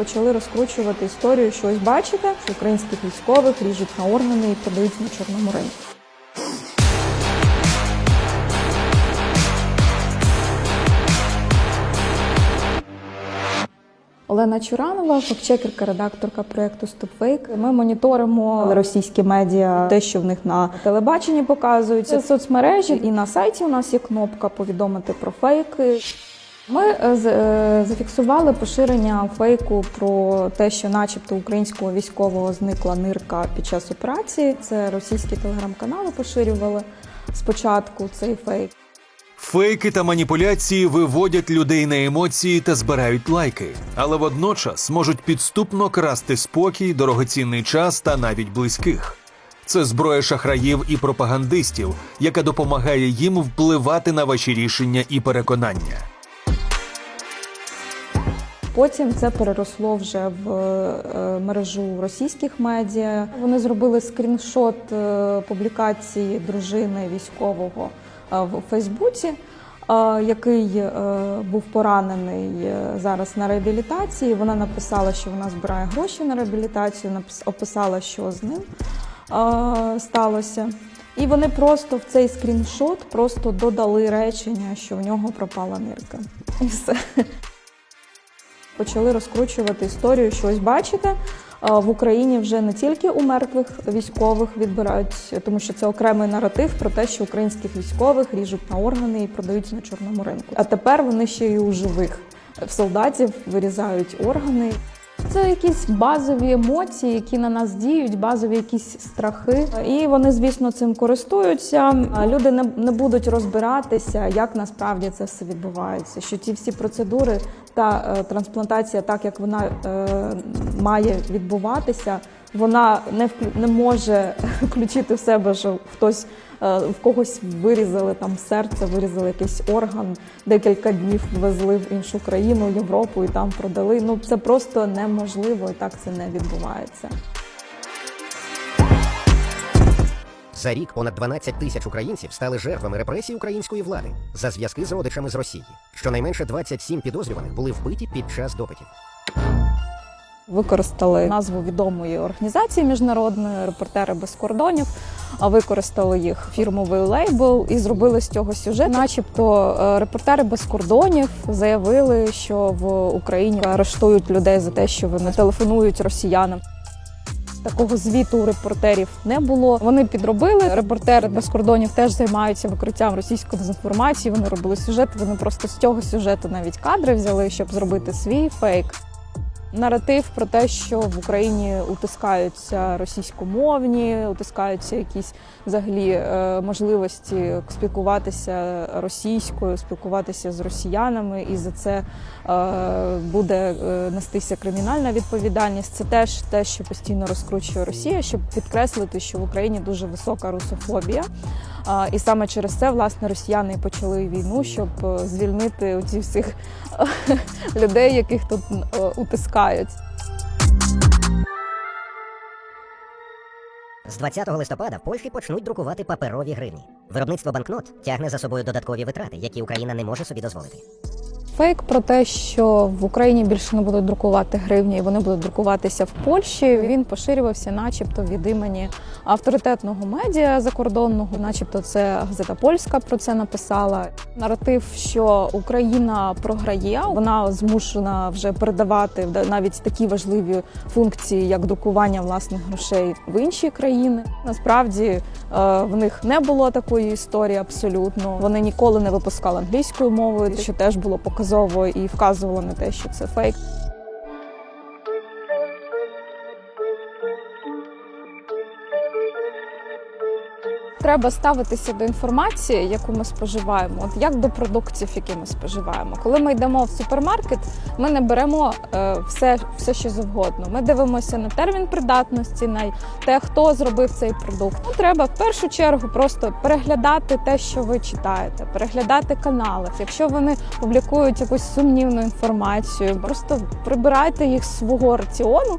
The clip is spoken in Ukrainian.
Почали розкручувати історію, що ось бачите, що українських військових ріжуть на органи і продають на чорному ринку. Олена Чуранова, фактчекерка, редакторка проєкту StopFake. Ми моніторимо російські медіа, те, що в них на телебаченні показується, в соцмережі і на сайті у нас є кнопка повідомити про фейки. Ми е, е, зафіксували поширення фейку про те, що, начебто, українського військового зникла нирка під час операції. Це російські телеграм-канали поширювали спочатку цей фейк. Фейки та маніпуляції виводять людей на емоції та збирають лайки, але водночас можуть підступно красти спокій, дорогоцінний час та навіть близьких. Це зброя шахраїв і пропагандистів, яка допомагає їм впливати на ваші рішення і переконання. Потім це переросло вже в е, мережу російських медіа. Вони зробили скріншот е, публікації дружини військового е, в Фейсбуці, який був поранений зараз на реабілітації. Вона написала, що вона збирає гроші на реабілітацію, описала, що з ним сталося. І вони просто в цей скріншот просто додали речення, що в нього пропала нирка. І все почали розкручувати історію, що ось бачите. е, В Україні вже не тільки у мертвих військових відбирають, тому що це окремий наратив про те, що українських військових ріжуть на органи і продають на чорному ринку. А тепер вони ще й у живих в солдатів вирізають органи. Це якісь базові емоції, які на нас діють, базові якісь страхи. І вони, звісно, цим користуються. Люди не, не будуть розбиратися, як насправді це все відбувається. Що ті всі процедури та е, трансплантація, так як вона е, має відбуватися, вона не вклю- не може включити в себе, що хтось е, в когось вирізали там серце, вирізали якийсь орган, декілька днів везли в іншу країну, Європу і там продали. Ну це просто неможливо, і так це не відбувається. За рік понад 12 тисяч українців стали жертвами репресій української влади за зв'язки з родичами з Росії. Щонайменше 27 підозрюваних були вбиті під час допитів. Використали назву відомої організації міжнародної репортери без кордонів, а використали їх фірмовий лейбл і зробили з цього сюжет. Начебто е, репортери без кордонів заявили, що в Україні арештують людей за те, що вони телефонують росіянам. Такого звіту у репортерів не було. Вони підробили. Репортери без кордонів теж займаються викриттям російської дезінформації. Вони робили сюжет. Вони просто з цього сюжету навіть кадри взяли, щоб зробити свій фейк. Наратив про те, що в Україні утискаються російськомовні, утискаються якісь взагалі е, можливості спілкуватися російською, спілкуватися з росіянами, і за це е, буде е, нестися кримінальна відповідальність. Це теж те, що постійно розкручує Росія, щоб підкреслити, що в Україні дуже висока русофобія. І саме через це власне росіяни почали війну, щоб е, звільнити оці всіх е, людей, яких тут е, утискають. З 20 листопада в Польщі почнуть друкувати паперові гривні. Виробництво банкнот тягне за собою додаткові витрати, які Україна не може собі дозволити. Фейк про те, що в Україні більше не будуть друкувати гривні, і вони будуть друкуватися в Польщі. Він поширювався, начебто, від імені авторитетного медіа закордонного, начебто, це газета польська про це написала. Наратив, що Україна програє, вона змушена вже передавати навіть такі важливі функції, як друкування власних грошей в інші країни. Насправді е, в них не було такої історії абсолютно. Вони ніколи не випускали англійською мовою, що теж було показово і вказувало на те, що це фейк. Треба ставитися до інформації, яку ми споживаємо, от як до продуктів, які ми споживаємо. Коли ми йдемо в супермаркет, ми не беремо е, все, все, що завгодно. Ми дивимося на термін придатності, на те, хто зробив цей продукт. Ну, треба в першу чергу просто переглядати те, що ви читаєте, переглядати канали. Якщо вони публікують якусь сумнівну інформацію, просто прибирайте їх з свого раціону.